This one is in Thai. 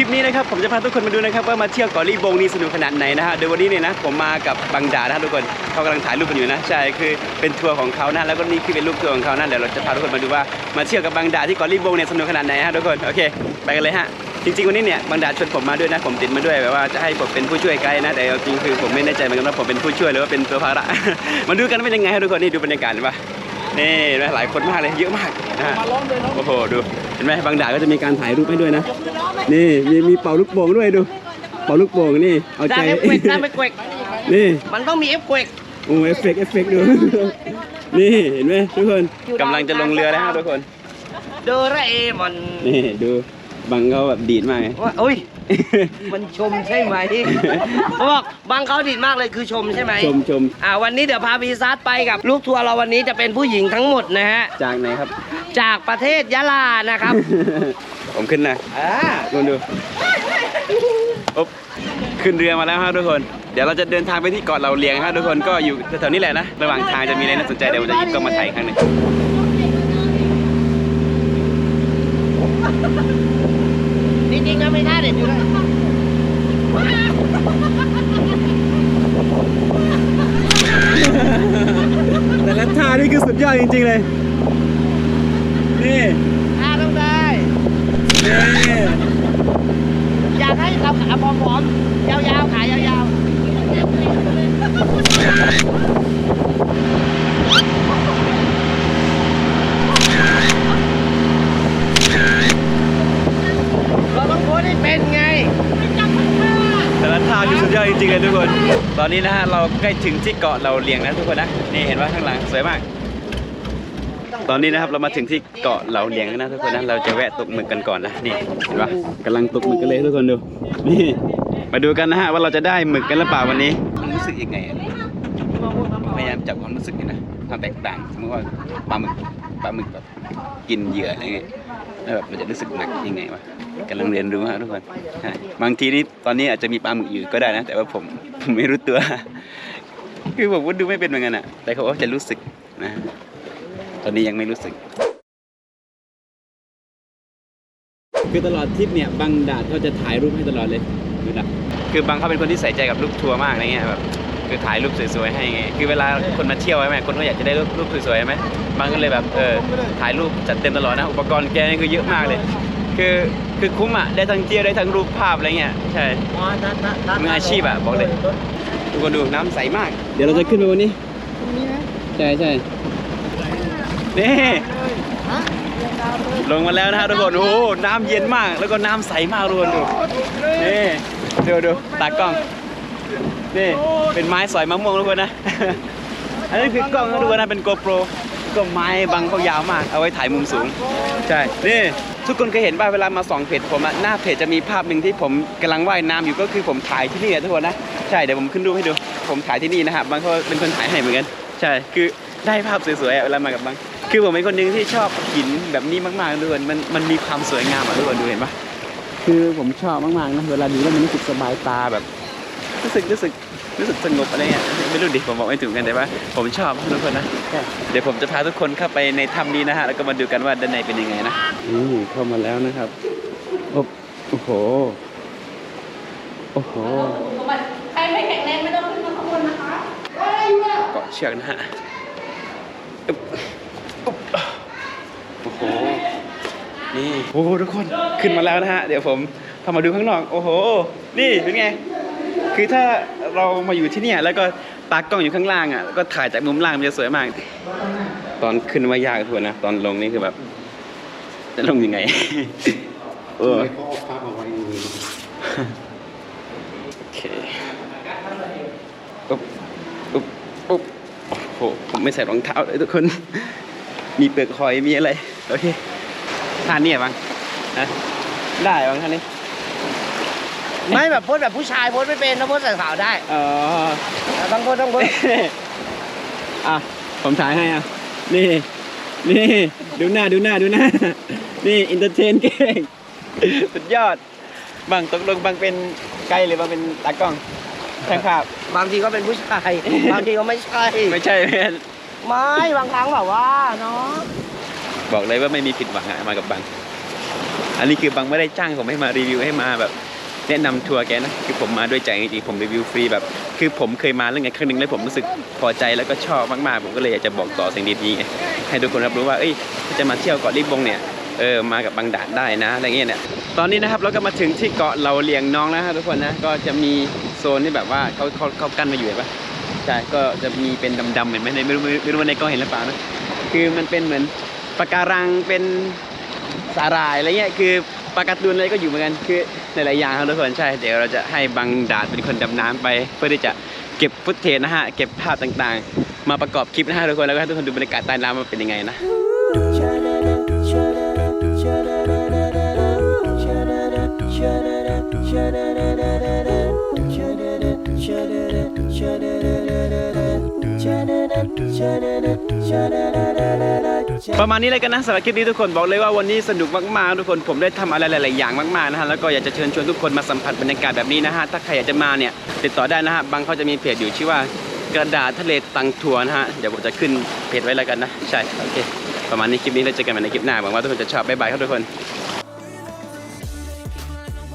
คลิปนี้นะครับผมจะพาทุกคนมาดูนะครับว่ามาเที่ยวเกาะลีบงนี่สนุกขนาดไหนนะฮะโดยวันนี้เนี่ยนะผมมากับบังดานะทุกคนเขากำลังถ่ายรูปกันอยู่นะใช่คือเป็นทัวร์ของเขานะแล้วก็นี่คือเป็นรูปทัวร์ของเขานะเดี๋ยวเราจะพาทุกคนมาดูว่ามาเที่ยวกับบังดาที่เกาะลีบงเนี่ยสนุกขนาดไหนฮะทุกคนโอเค ไปกันเลยฮะจริงๆวันนี้เนี่ยบังดาชวนผมมาด้วยนะผมติดมาด้วยแบบว่าจะให้ผมเป็นผู้ช่วยไกด์นะแต่เอาจริงคือผมไม่แน่ใจเหมือนกันว่าผมเป็นผู้ช่วยหรือว่าเป็นตัวภาระมาดูกันว่าเป็นยังไงฮะทุกคนนี่ดูบรรยากาศเห็นปะ นี่เห็นไหมหลายคนมากเลยเยอะมากนะฮะโอ้โหดูเห็นไหมบางดาก็จะมีการถ่ายรูปให้ด้วยนะ นี่มีมีเป่าลูกโป่งด้วยดู เป่าลูกโป่งนี่เอาใจได้เอฟเฟกต์ได้ไม่เกวกนี่มันต้องมีเอฟเฟกต์โอ้เอฟเฟกต์เอฟเฟกต์ดู นี่เห็นไหมทุกคนกำลังจะลงเรือแล้วฮะทุกคน โดราเอมอนนี่ดู บังเขาแบบดีดมากไง ว่าอุ้ย มันชมใช่ไหมเขาบอกบางเขาดีดมากเลยคือชมใช่ไหมชมชมอ่าวันนี้เดี๋ยวพาพีซัสไปกับ ลูกทัวร์เราวันนี้จะเป็นผู้หญิงทั้งหมดนะฮะ จากไหนครับ จากประเทศยะลานะครับ ผมขึ้นนะอ่าดูดูอุ๊บขึ้นเรือมาแล้วฮะทุกคน เดี๋ยวเราจะเดินทางไปที่เกาะเราเลียงฮะทุกคนก็อยู่แถวๆนี้แหละนะ ระหว่างทางจะมีอะไรน่าสนใจเดี๋ยวผมจะหยิบกล้องมาถ่ายอีกครั้งหนึ่ง จริง ๆก็ไม่ท่าเด็ดอยู่เลยแต่ละท่านี่คือสุดยอดจริง ๆ เลย นี่ท่าต้องได้นี่อยากให้เราขาพร้อมๆยาวๆขายาวๆเราต้องโพสให้เป็นไง แต่ละท่าคือ สุดยอดจริงๆเลยทุกคน ตอนนี้นะฮะเราใกล้ถึงที่เกาะเราเลียงแล้วทุกคนนะ นี่เห็นว่าข้างหลังสวยมาก ตอนนี้นะครับเรามาถึงที่เกาะเหล่าเลียงแล้วนะทุกคนนะ เราจะแวะตกหมึกกันก่อนนะ นี่เห็นปะกำลังตกหมึกกันเลยทุกคนดู นี่มาดูกันนะฮะว่าเราจะได้หมึกกันหรือเปล่าวันนี้รู้สึกยังไงพยายามจับความรู้สึกนี่นะ ความแตกต่างสมมติว่าปลาหมึกปลาหมึกแบบกินเหยื่ออะไรเงี้ยแล้วแบบมันจะรู้สึกหนักยังไงวะกำลังเรียนรู้ฮะทุกคนใช่บางทีนี่ตอนนี้อาจจะมีปลาหมึกอยู่ก็ได้นะ แต่ว่าผมผมไม่รู้ตัว คือผมก็ดูไม่เป็นเหมือนกันอะแต่เขาก็จะรู้สึกนะ ตอนนี้ยังไม่รู้สึกคือตลอดทริปเนี่ยบางดาดเขาจะถ่ายรูปให้ตลอดเลยดูนะคือบางเขาเป็นคนที่ใส่ใจกับลูกทัวร์มากอะไรเงี้ยแบบ คือถ่ายรูปสวยๆให้ไงคือเวลาคนมาเที่ยวใช่ไหมคนก็อยากจะได้รูปรูปสวยๆใช่ไหมบางก็เลยแบบเออถ่ายรูปจัดเต็มตลอดนะอุปกรณ์แกนี่คือเยอะมากเลย คือคือคุ้มอะได้ทั้งเที่ยวได้ทั้งรูปภาพอะไรเงี้ยใช่มืออาชีพอะบอกเลยทุกคนดูน้ำใสมาก เดี๋ยวเราจะขึ้นไปวันนี้ใช่ใช่นี่ลงมาแล้วนะฮะทุกคนโอ้น้ำเย็นมากแล้วก็น้ำใสมากทุกคนดูนี่ดูดูตากล้อง นี่เป็นไม้สอยมะม่วงทุกคนนะ อันนี้คือกล้องนะทุกคนนะเป็นโกโปรก็ไม้บังเขายาวมาก เอาไว้ถ่ายมุมสูง ใช่ นี่ทุกคนเคยเห็นป่ะเวลามาส่องเพจผมอะหน้าเพจจะมีภาพหนึ่งที่ผมกำลังว่ายน้ำอยู่ก็คือผมถ่ายที่นี่อะทุกคนนะ ใช่เดี๋ยวผมขึ้นรูปให้ดู ผมถ่ายที่นี่นะครับบางเขาเป็นคนถ่ายให้เหมือนกัน ใช่ คือได้ภาพสวยๆอะเวลามากับบังคือผมเป็นคนหนึ่งที่ชอบหินแบบนี้มากๆทุกคนมันมันมีความสวยงามอะทุกคนดูเห็นปะคือผมชอบมากๆนะเวลาดูแล้วมันรู้สึกสบายตาแบบ รู้สึกรู้สึกรู้สึกสงบอะไรเงี้ยไม่รู้ดิผมบอกไม่ถูกกันแต่ว่า ผมชอบทุกคนนะเดี๋ยวผมจะพาทุกคนเข้าไปในถ้ำนี้นะฮะแล้วก็มาดูกันว่าด้านในเป็นยังไงนะนี่เข้ามาแล้วนะครับโอ้โอ้โหโอ้โหใครไม่แข็งแรงไม่ต้องขึ้นมาข้างบนนะคะเกาะเชือกนะฮะอึ๊บอึ๊บโอ้โหนี่โอ้โหทุกคนขึ้นมาแล้วนะฮะเดี๋ยวผมพามาดูข้างนอกโอ้โห นี่เป็นไง คือถ้าเรามาอยู่ที่เนี่ยแล้วก็ตากล้องอยู่ข้างล่างอะแล้วก็ถ่ายจากมุมล่างมันจะสวยมาก ตอนขึ้นว่ายากทุกคนนะตอนลงนี่คือแบบ จะลงยังไงเออโอเคอุ๊บอุ๊บอุ๊บโอ้โหผมไม่ใส่รองเท้าเลยทุกคน มีเปลือกหอยมีอะไรโอเคท่านี่บ้างนะได้บ้างท่านนี้ ไม่แบบโพสแบบผู้ชายโพสไม่เป็นถ้าโพสใส่สาวได้อ๋อต้องโพสต้องโพสอะผมถ่ายให้อะนี่ นี่ ดูหน้าดูหน้าดูหน้า นี่อินเตอร์เทนเก่งสุดยอดบางตกลงบางเป็นไกด์หรือบางเป็นตากล้องช่างภาพบางทีก็เป็นผู้ชายบางทีก็ไม่ใช่ไม่ใช่เพื่อนไม่บางครั้งแบบว่าเนาะบอกเลยว่าไม่มีผิดหวังอะมากับบาง อันนี้คือบังไม่ได้จ้างผมให้มารีวิวให้มาแบบ แนะนำทัวร์แกนะคือผมมาด้วยใจจริงๆผมรีวิวฟรีแบบ คือผมเคยมาเรื่องไงครั้งหนึงแล้วผมรู้สึกพอใจแล้วก็ชอบมากๆ ผมก็เลยอยากจะบอกต่อสิ่งดีๆไงให้ทุกคนรับรู้ว่าเอ้ยจะมาเที่ยวเกาะลิบงเนี่ยเออมากับบางดาดได้นะอะไรเงี้ยเนี่ยตอนนี้นะครับเราก็มาถึงที่เกาะเราเลียงน้องแล้วฮะทุกคนนะก็จะมีโซนที่แบบว่าเขาเขาเขากั้นมาอยู่เห็นปะใช่ก็จะมีเป็นดำๆเห็นไหมในไม่รู้ไม่รู้ว่าในกล้องเห็นหรือเปล่านะคือมันเป็นเหมือนปะการังเป็นสาหร่ายอะไรเงี้ยคือ ปลาการ์ตูนอะไรก็อยู่เหมือนกันคือในหลายอย่างครับทุกคนใช่ เดี๋ยวเราจะให้บังดาดเป็นคนดำน้ำไป เพื่อที่จะเก็บฟุตเทจนะฮะเก็บภาพต่างๆ มาประกอบคลิปนะฮะทุกคนแล้วก็ให้ทุกคนดูบรรยากาศใต้น้ำมันเป็นยังไงนะ ประมาณนี้เลยกันนะสำหรับคลิปนี้ทุกคนบอกเลยว่าวันนี้สนุกมากๆทุกคนผมได้ทำอะไรหลาย ๆ อย่างมากๆนะฮะแล้วก็อยากจะเชิญชวนทุกคนมาสัมผัสบรรยากาศแบบนี้นะฮะถ้าใครอยากจะมาเนี่ยติดต่อได้นะฮะบางเขาจะมีเพจอยู่ชื่อว่ากระดาษทะเลตังทัวร์นะฮะเดี๋ยวผมจะขึ้นเพจไว้แล้วกันนะ ใช่โอเคประมาณนี้คลิปนี้เราเจอกันใหม่ในคลิปหน้าหวังว่าทุกคนจะชอบบ๊ายบายครับทุกคน